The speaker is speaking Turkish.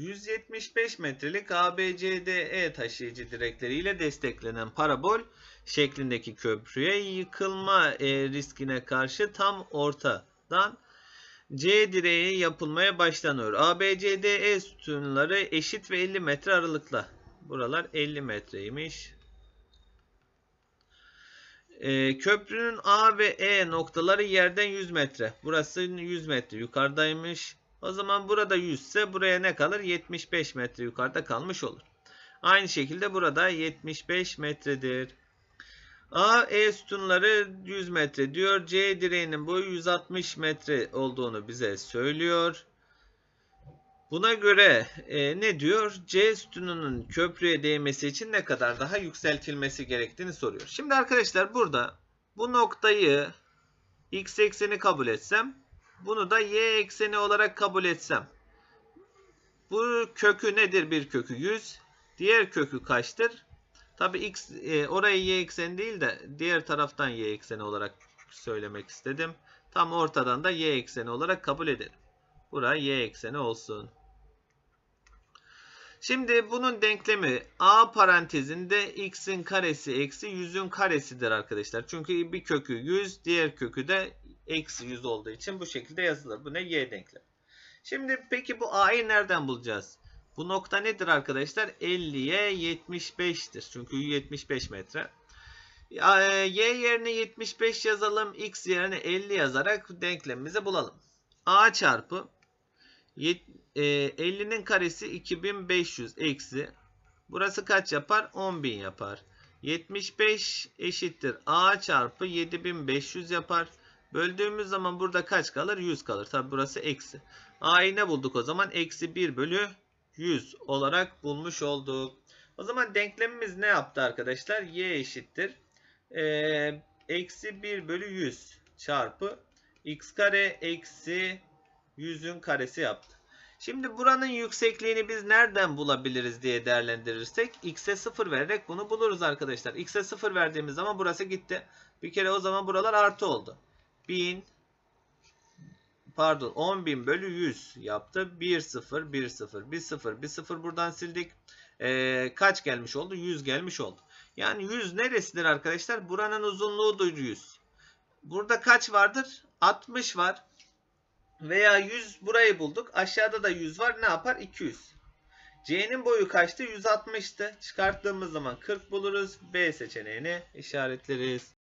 175 metrelik ABCDE taşıyıcı direkleriyle desteklenen parabol şeklindeki köprüye yıkılma e, riskine karşı tam ortadan C direği yapılmaya başlanıyor. ABCDE sütunları eşit ve 50 metre aralıkla. Buralar 50 metreymiş. E, köprünün A ve E noktaları yerden 100 metre. Burası 100 metre yukarıdaymış. O zaman burada 100 ise buraya ne kalır? 75 metre yukarıda kalmış olur. Aynı şekilde burada 75 metredir. A, E sütunları 100 metre diyor. C direğinin boyu 160 metre olduğunu bize söylüyor. Buna göre e, ne diyor? C sütununun köprüye değmesi için ne kadar daha yükseltilmesi gerektiğini soruyor. Şimdi arkadaşlar burada bu noktayı x ekseni kabul etsem bunu da y ekseni olarak kabul etsem bu kökü nedir bir kökü 100 diğer kökü kaçtır? Tabi x e, orayı y ekseni değil de diğer taraftan y ekseni olarak söylemek istedim. Tam ortadan da y ekseni olarak kabul edelim. Buraya y ekseni olsun. Şimdi bunun denklemi a parantezinde x'in karesi eksi 100'ün karesidir arkadaşlar. Çünkü bir kökü 100 diğer kökü de eksi 100 olduğu için bu şekilde yazılır. Bu ne? Y denklemi. Şimdi peki bu a'yı nereden bulacağız? Bu nokta nedir arkadaşlar? 50'ye 75'tir. Çünkü 75 metre. E, Y yerine 75 yazalım. X yerine 50 yazarak denklemimizi bulalım. A çarpı 50'nin karesi 2500 eksi. Burası kaç yapar? 10.000 yapar. 75 eşittir. A çarpı 7500 yapar. Böldüğümüz zaman burada kaç kalır? 100 kalır. Tabi burası eksi. A'yı ne bulduk o zaman? Eksi 1 bölü 100 olarak bulmuş olduk. O zaman denklemimiz ne yaptı arkadaşlar? Y eşittir. Ee, eksi 1 bölü 100 çarpı x kare eksi 100'ün karesi yaptı. Şimdi buranın yüksekliğini biz nereden bulabiliriz diye değerlendirirsek x'e 0 vererek bunu buluruz arkadaşlar. x'e 0 verdiğimiz zaman burası gitti. Bir kere o zaman buralar artı oldu. 1000 pardon 10.000 bölü 100 yaptı. 1 0 1 0 1 0 1 0 buradan sildik. Ee, kaç gelmiş oldu? 100 gelmiş oldu. Yani 100 neresidir arkadaşlar? Buranın uzunluğudur 100. Burada kaç vardır? 60 var. Veya 100 burayı bulduk. Aşağıda da 100 var. Ne yapar? 200. C'nin boyu kaçtı? 160'tı. Çıkarttığımız zaman 40 buluruz. B seçeneğini işaretleriz.